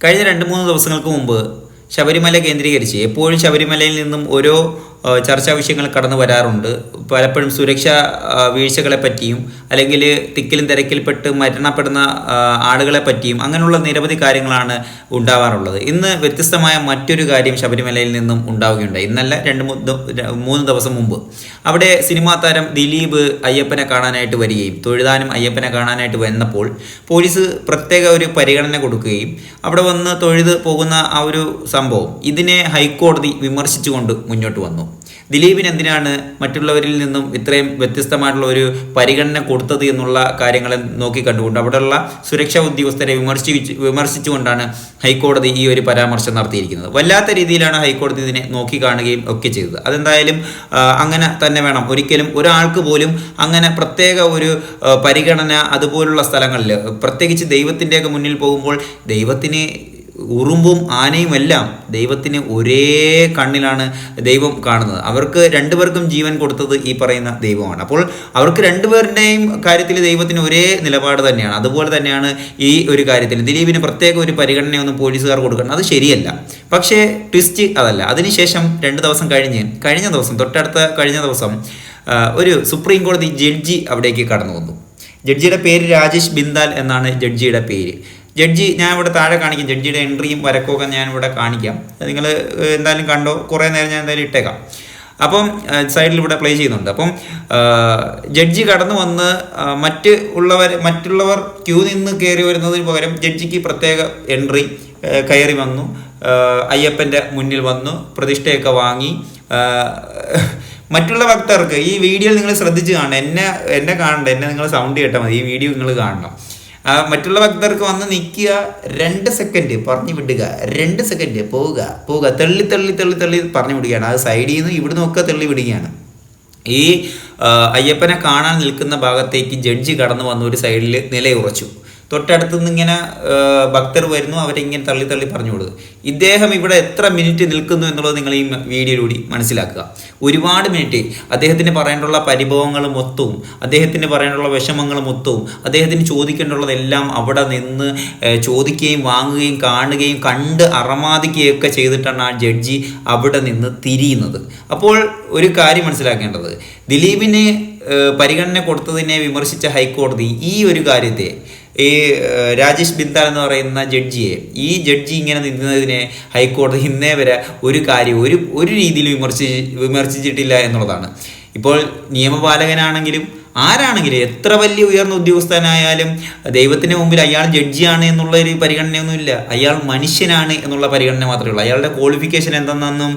കഴിഞ്ഞ രണ്ട് മൂന്ന് ദിവസങ്ങൾക്ക് മുമ്പ് ശബരിമല കേന്ദ്രീകരിച്ച് എപ്പോഴും ശബരിമലയിൽ നിന്നും ഓരോ ചർച്ചാ വിഷയങ്ങൾ കടന്നു വരാറുണ്ട്. പലപ്പോഴും സുരക്ഷാ വീഴ്ചകളെ പറ്റിയും അല്ലെങ്കിൽ തിക്കിലും തിരക്കിൽപ്പെട്ട് മരണപ്പെടുന്ന ആളുകളെ പറ്റിയും അങ്ങനെയുള്ള നിരവധി കാര്യങ്ങളാണ് ഉണ്ടാവാറുള്ളത്. ഇന്ന് വ്യത്യസ്തമായ മറ്റൊരു കാര്യം ശബരിമലയിൽ നിന്നും ഉണ്ടാവുകയുണ്ടായി. ഇന്നല്ല രണ്ട് മൂന്ന് ദിവസം മുമ്പ്. അവിടെ സിനിമാ താരം ദിലീപ് അയ്യപ്പനെ കാണാനായിട്ട് വരികയും തൊഴുതാനും അയ്യപ്പനെ കാണാനായിട്ട് വന്നപ്പോൾ പോലീസ് പ്രത്യേക ഒരു പരിഗണന കൊടുക്കുകയും അവിടെ വന്ന് തൊഴുത് പോകുന്ന ആ ഒരു സംഭവം ഇതിനെ ഹൈക്കോടതി വിമർശിച്ചുകൊണ്ട് മുന്നോട്ട് വന്നു. ദിലീപിന് എന്തിനാണ് മറ്റുള്ളവരിൽ നിന്നും ഇത്രയും വ്യത്യസ്തമായിട്ടുള്ള ഒരു പരിഗണന കൊടുത്തത് എന്നുള്ള കാര്യങ്ങളെ നോക്കിക്കണ്ടുകൊണ്ട് അവിടെയുള്ള സുരക്ഷാ ഉദ്യോഗസ്ഥരെ വിമർശിച്ച് വിമർശിച്ചുകൊണ്ടാണ് ഹൈക്കോടതി ഈ ഒരു പരാമർശം നടത്തിയിരിക്കുന്നത്. വല്ലാത്ത രീതിയിലാണ് ഹൈക്കോടതി ഇതിനെ നോക്കി കാണുകയും ഒക്കെ ചെയ്തത്. അതെന്തായാലും അങ്ങനെ തന്നെ വേണം. ഒരിക്കലും ഒരാൾക്ക് പോലും അങ്ങനെ പ്രത്യേക ഒരു പരിഗണന അതുപോലുള്ള സ്ഥലങ്ങളിൽ പ്രത്യേകിച്ച് ദൈവത്തിന്റെയൊക്കെ മുന്നിൽ പോകുമ്പോൾ ദൈവത്തിന് ഉറുമ്പും ആനയും എല്ലാം ദൈവത്തിന് ഒരേ കണ്ണിലാണ് ദൈവം കാണുന്നത്. അവർക്ക് രണ്ടുപേർക്കും ജീവൻ കൊടുത്തത് ഈ പറയുന്ന ദൈവമാണ്. അപ്പോൾ അവർക്ക് രണ്ടുപേരുടെയും കാര്യത്തിൽ ദൈവത്തിന് ഒരേ നിലപാട് തന്നെയാണ്. അതുപോലെ തന്നെയാണ് ഈ ഒരു കാര്യത്തിൽ. ദിലീപിന് പ്രത്യേക ഒരു പരിഗണനയൊന്നും പോലീസുകാർ കൊടുക്കണം. അത് ശരിയല്ല. പക്ഷേ ട്വിസ്റ്റ് അതല്ല. അതിനുശേഷം രണ്ട് ദിവസം കഴിഞ്ഞ് കഴിഞ്ഞ ദിവസം തൊട്ടടുത്ത കഴിഞ്ഞ ദിവസം ഒരു സുപ്രീം കോടതി ജഡ്ജി അവിടേക്ക് കടന്നു വന്നു ജഡ്ജിയുടെ പേര് രാജേഷ് ബിന്ദാൽ എന്നാണ് ജഡ്ജിയുടെ പേര്. ജഡ്ജി ഞാൻ ഇവിടെ താഴെ കാണിക്കാം. ജഡ്ജിയുടെ എൻട്രിയും വരക്കുമൊക്കെ ഞാൻ ഇവിടെ കാണിക്കാം. നിങ്ങൾ എന്തായാലും കണ്ടോ? കുറേ നേരം ഞാൻ എന്തായാലും ഇട്ടേക്കാം. അപ്പം സൈഡിൽ ഇവിടെ പ്ലേ ചെയ്യുന്നുണ്ട്. അപ്പം ജഡ്ജി കടന്നു വന്ന് മറ്റ് ഉള്ളവർ മറ്റുള്ളവർ ക്യൂ നിന്ന് കയറി വരുന്നതിന് പകരം ജഡ്ജിക്ക് പ്രത്യേക എൻട്രി കയറി വന്നു. അയ്യപ്പന്റെ മുന്നിൽ വന്നു. പ്രതിഷ്ഠയൊക്കെ വാങ്ങി. മറ്റുള്ള ഭക്തർക്ക് ഈ വീഡിയോയിൽ നിങ്ങൾ ശ്രദ്ധിച്ച് കാണണം. എന്നെ എന്നെ കാണണ്ട. എന്നെ നിങ്ങൾ സൗണ്ട് കേട്ടാൽ മതി. ഈ വീഡിയോ നിങ്ങൾ കാണണം. മറ്റുള്ള ഭക്തർക്ക് വന്ന് നിൽക്കുക രണ്ട് സെക്കൻഡ് പറഞ്ഞു വിടുക രണ്ട് സെക്കൻഡ് പോവുക പോവുക. തള്ളി തള്ളി തള്ളി തള്ളി പറഞ്ഞു വിടുകയാണ്. അത് സൈഡിൽ നിന്ന് ഇവിടുന്ന് ഒക്കെ തള്ളി വിടുകയാണ്. ഈ അയ്യപ്പനെ കാണാൻ നിൽക്കുന്ന ഭാഗത്തേക്ക് ജഡ്ജി കടന്നു വന്ന ഒരു സൈഡിൽ നിലയുറച്ചു. തൊട്ടടുത്ത് നിന്ന് ഇങ്ങനെ ഭക്തർ വരുന്നു അവരിങ്ങനെ തള്ളി തള്ളി പറഞ്ഞു കൊടുക്കും ഇദ്ദേഹം ഇവിടെ എത്ര മിനിറ്റ് നിൽക്കുന്നു എന്നുള്ളത് നിങ്ങൾ ഈ വീഡിയോയിലൂടെ മനസ്സിലാക്കുക. ഒരുപാട് മിനിറ്റ്. അദ്ദേഹത്തിന് പറയേണ്ടുള്ള പരിഭവങ്ങൾ മൊത്തവും അദ്ദേഹത്തിന് പറയാനുള്ള വിഷമങ്ങൾ മൊത്തവും അദ്ദേഹത്തിന് ചോദിക്കേണ്ടുള്ളതെല്ലാം അവിടെ നിന്ന് ചോദിക്കുകയും വാങ്ങുകയും കാണുകയും കണ്ട് അറമാദിക്കുകയൊക്കെ ചെയ്തിട്ടാണ് ആ ജഡ്ജി അവിടെ നിന്ന് തിരിയുന്നത്. അപ്പോൾ ഒരു കാര്യം മനസ്സിലാക്കേണ്ടത്. ദിലീപിന് പരിഗണന കൊടുത്തതിനെ വിമർശിച്ച ഹൈക്കോടതി ഈ ഒരു കാര്യത്തെ ഈ രാജേഷ് ബിന്ദാൽ എന്ന് പറയുന്ന ജഡ്ജിയെ ഈ ജഡ്ജി ഇങ്ങനെ നിന്നതിനെ ഹൈക്കോടതി ഇന്നേ വരെ ഒരു കാര്യം ഒരു ഒരു രീതിയിൽ വിമർശിച്ച് വിമർശിച്ചിട്ടില്ല എന്നുള്ളതാണ്. ഇപ്പോൾ നിയമപാലകനാണെങ്കിലും ആരാണെങ്കിലും എത്ര വലിയ ഉയർന്ന ഉദ്യോഗസ്ഥനായാലും ദൈവത്തിന് മുമ്പിൽ അയാൾ ജഡ്ജിയാണ് എന്നുള്ള ഒരു പരിഗണനയൊന്നുമില്ല. അയാൾ മനുഷ്യനാണ് എന്നുള്ള പരിഗണന മാത്രമേ ഉള്ളൂ. അയാളുടെ ക്വാളിഫിക്കേഷൻ എന്തെന്നൊന്നും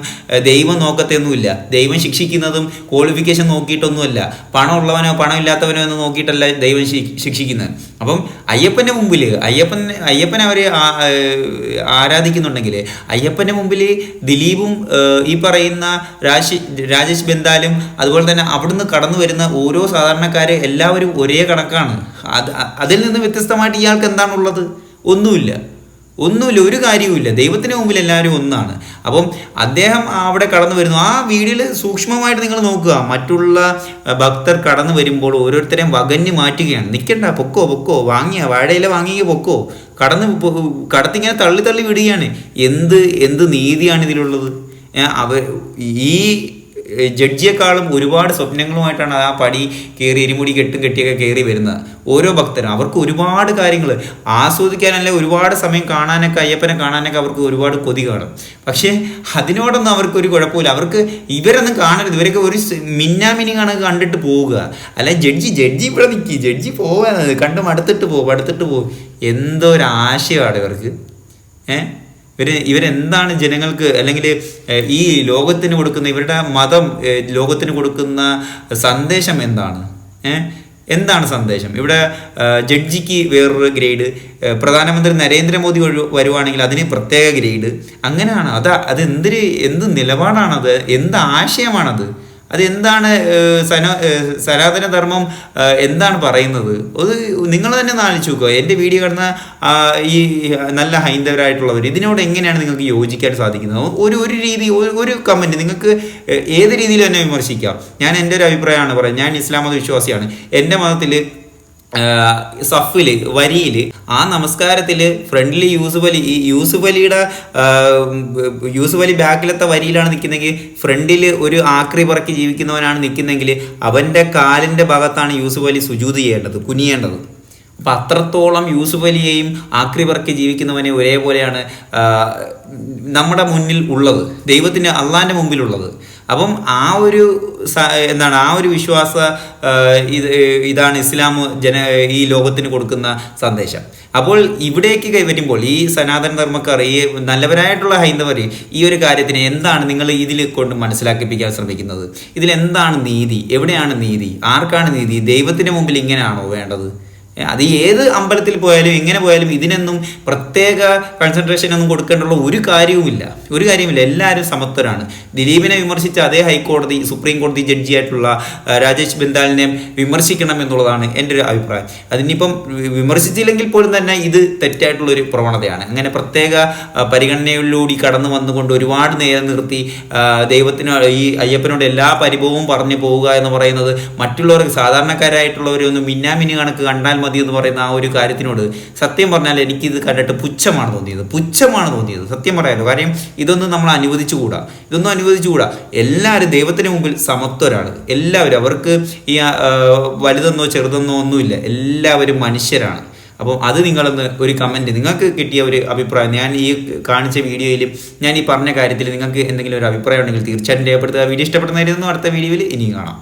ദൈവം നോക്കത്തൊന്നുമില്ല. ദൈവം ശിക്ഷിക്കുന്നതും ക്വാളിഫിക്കേഷൻ നോക്കിയിട്ടൊന്നുമല്ല. പണം ഉള്ളവനോ പണം ഇല്ലാത്തവനോ എന്ന് നോക്കിയിട്ടല്ല ദൈവം ശിക്ഷിക്കുന്നത്. അപ്പം അയ്യപ്പന്റെ മുമ്പിൽ അയ്യപ്പൻ അയ്യപ്പൻ അവർ ആരാധിക്കുന്നുണ്ടെങ്കിൽ അയ്യപ്പന്റെ മുമ്പിൽ ദിലീപും ഈ പറയുന്ന രാജേഷ് ബെന്താലും അതുപോലെ തന്നെ അവിടുന്ന് കടന്നു വരുന്ന ഓരോ സാധാരണക്കാര് എല്ലാവരും ഒരേ കണക്കാണ് അത് അതിൽ നിന്ന് വ്യത്യസ്തമായിട്ട് ഇയാൾക്ക് എന്താണുള്ളത് ഒന്നുമില്ല ഒന്നുമില്ല ഒരു കാര്യവുമില്ല ദൈവത്തിന് മുമ്പിൽ എല്ലാവരും ഒന്നാണ് അപ്പം അദ്ദേഹം അവിടെ കടന്നു വരുന്നു ആ വീഡിയോയിൽ സൂക്ഷ്മമായിട്ട് നിങ്ങൾ നോക്കുക മറ്റുള്ള ഭക്തർ കടന്നു വരുമ്പോൾ ഓരോരുത്തരെയും വകഞ്ഞ് മാറ്റുകയാണ് നിൽക്കണ്ട പൊക്കോ പൊക്കോ വാങ്ങിയ വാഴയില വാങ്ങിയ പൊക്കോ കടന്ന് കടത്തിങ്ങനെ തള്ളി തള്ളി വിടുകയാണ് എന്ത് എന്ത് നീതിയാണ് ഇതിലുള്ളത് അവ ഈ ജഡ്ജിയെക്കാളും ഒരുപാട് സ്വപ്നങ്ങളുമായിട്ടാണ് ആ പടി കയറി എരിമുടി കെട്ടും കെട്ടിയൊക്കെ കയറി വരുന്നത്. ഓരോ ഭക്തരും അവർക്ക് ഒരുപാട് കാര്യങ്ങൾ ആസ്വദിക്കാനല്ല ഒരുപാട് സമയം കാണാനൊക്കെ അയ്യപ്പനെ കാണാനൊക്കെ അവർക്ക് ഒരുപാട് കൊതി കാണും. പക്ഷേ അതിനോടൊന്നും അവർക്ക് ഒരു കുഴപ്പമില്ല. അവർക്ക് ഇവരൊന്നും കാണരുത്. ഇവരൊക്കെ ഒരു സ് മിന്നാമിനി കണക്ക് കണ്ടിട്ട് പോവുക. അല്ല ജഡ്ജി ജഡ്ജി ഇവിടെ നിൽക്കി ജഡ്ജി പോവാ കണ്ടും മടുത്തിട്ട് പോകും അടുത്തിട്ട് പോകും എന്തോ ഒരു ആശയമാണ് ഇവർക്ക്. ഏഹ് ഇവർ ഇവരെന്താണ് ജനങ്ങൾക്ക് അല്ലെങ്കിൽ ഈ ലോകത്തിന് കൊടുക്കുന്ന ഇവരുടെ മതം ലോകത്തിന് കൊടുക്കുന്ന സന്ദേശം എന്താണ്? എന്താണ് സന്ദേശം? ഇവിടെ ജഡ്ജിക്ക് വേറൊരു ഗ്രേഡ് പ്രധാനമന്ത്രി നരേന്ദ്രമോദി വരുവാണെങ്കിൽ അതിന് പ്രത്യേക ഗ്രേഡ്. അങ്ങനെയാണ്. അത് അത് എന്തൊരു എന്ത് നിലപാടാണത്? എന്ത് ആശയമാണത്? അത് എന്താണ് ഏഹ്, സന സനാതന ധർമ്മം എന്താണ് പറയുന്നത്? അത് നിങ്ങൾ തന്നെ ഒന്ന് ആലോചിച്ച് നോക്കുക. എന്റെ വീഡിയോ കാണുന്ന ഈ നല്ല ഹൈന്ദവരായിട്ടുള്ളവർ ഇതിനോട് എങ്ങനെയാണ് നിങ്ങൾക്ക് യോജിക്കാൻ സാധിക്കുന്നത്? ഒരു ഒരു രീതി ഒരു- കമന്റ് നിങ്ങൾക്ക് ഏത് രീതിയിൽ തന്നെ വിമർശിക്കാം? ഞാൻ എന്റെ ഒരു അഭിപ്രായമാണ് പറയുന്നത്. ഞാൻ ഇസ്ലാം മത വിശ്വാസിയാണ്. എന്റെ മതത്തിൽ സഫിൽ വരിയിൽ ആ നമസ്കാരത്തിൽ ഫ്രണ്ടിൽ യൂസുഫ് അലി ഈ യൂസുഫ് അലിയുടെ യൂസുഫ് അലി ബാക്കിലത്തെ വരിയിലാണ് നിൽക്കുന്നതെങ്കിൽ ഫ്രണ്ടിൽ ഒരു ആക്രി പറക്കി ജീവിക്കുന്നവനാണ് നിൽക്കുന്നതെങ്കിൽ അവന്റെ കാലിന്റെ ഭാഗത്താണ് യൂസുഫ് അലി സുജൂത് ചെയ്യേണ്ടത് കുനിയേണ്ടത്. അപ്പം അത്രത്തോളം യൂസുഫ് അലിയെയും ആക്രി പറക്കി ജീവിക്കുന്നവനെ ഒരേപോലെയാണ് നമ്മുടെ മുന്നിൽ ഉള്ളത് ദൈവത്തിന് അള്ളാന്റെ മുമ്പിലുള്ളത്. അപ്പം ആ ഒരു എന്താണ് ആ ഒരു വിശ്വാസ ഇത് ഇതാണ് ഇസ്ലാം ജന ഈ ലോകത്തിന് കൊടുക്കുന്ന സന്ദേശം. അപ്പോൾ ഇവിടേക്ക് കൈവരുമ്പോൾ ഈ സനാതന ധർമ്മക്കാർ ഈ നല്ലവരായിട്ടുള്ള ഹൈന്ദവർ ഈ ഒരു കാര്യത്തിന് എന്താണ് നിങ്ങൾ ഇതിൽ കൊണ്ട് മനസ്സിലാക്കിപ്പിക്കാൻ ശ്രമിക്കുന്നത്? ഇതിൽ എന്താണ് നീതി? എവിടെയാണ് നീതി? ആർക്കാണ് നീതി? ദൈവത്തിന് മുമ്പിൽ ഇങ്ങനെയാണോ വേണ്ടത്? അത് ഏത് അമ്പലത്തിൽ പോയാലും എങ്ങനെ പോയാലും ഇതിനൊന്നും പ്രത്യേക കൺസെൻട്രേഷൻ ഒന്നും കൊടുക്കേണ്ടുള്ള ഒരു കാര്യവുമില്ല. ഒരു കാര്യവുമില്ല. എല്ലാവരും സമത്വരാണ്. ദിലീപിനെ വിമർശിച്ച അതേ ഹൈക്കോടതി സുപ്രീം കോടതി ജഡ്ജിയായിട്ടുള്ള രാജേഷ് ബന്ദാലിനെ വിമർശിക്കണം എന്നുള്ളതാണ് എന്റെ ഒരു അഭിപ്രായം. അതിനിപ്പം വിമർശിച്ചില്ലെങ്കിൽ പോലും തന്നെ ഇത് തെറ്റായിട്ടുള്ള ഒരു പ്രവണതയാണ്. അങ്ങനെ പ്രത്യേക പരിഗണനയിലൂടെ കടന്നു വന്നുകൊണ്ട് ഒരുപാട് നേരം നിർത്തി ദൈവത്തിന് ഈ അയ്യപ്പനോട് എല്ലാ പരിഭവവും പറഞ്ഞു പോവുക എന്ന് പറയുന്നത് മറ്റുള്ളവർക്ക് സാധാരണക്കാരായിട്ടുള്ളവരൊന്നും മിന്നാമിനി കണക്ക് കണ്ടാൽ മതി എന്ന് പറയുന്ന ആ ഒരു കാര്യത്തിനോട് സത്യം പറഞ്ഞാൽ എനിക്കിത് കണ്ടിട്ട് പുച്ഛമാണ് തോന്നിയത്. പുച്ഛമാണ് തോന്നിയത്. സത്യം പറയാലോ. കാര്യം ഇതൊന്നും നമ്മൾ അനുവദിച്ചുകൂടാ. ഇതൊന്നും അനുവദിച്ചുകൂടാ. എല്ലാവരും ദൈവത്തിന് മുമ്പിൽ സമത്വരാണ്. എല്ലാവരും അവർക്ക് ഈ വലുതെന്നോ ചെറുതെന്നോ ഒന്നുമില്ല. എല്ലാവരും മനുഷ്യരാണ്. അപ്പോൾ അത് നിങ്ങളൊന്ന് ഒരു കമന്റ് നിങ്ങൾക്ക് കിട്ടിയ ഒരു അഭിപ്രായം ഞാൻ ഈ കാണിച്ച വീഡിയോയിലും ഞാൻ ഈ പറഞ്ഞ കാര്യത്തിൽ നിങ്ങൾക്ക് എന്തെങ്കിലും ഒരു അഭിപ്രായം ഉണ്ടെങ്കിൽ തീർച്ചയായിട്ടും രേഖപ്പെടുത്തുക. വീഡിയോ ഇഷ്ടപ്പെടുന്നതായിരുന്നു അടുത്ത വീഡിയോയിൽ ഇനിയും കാണാം.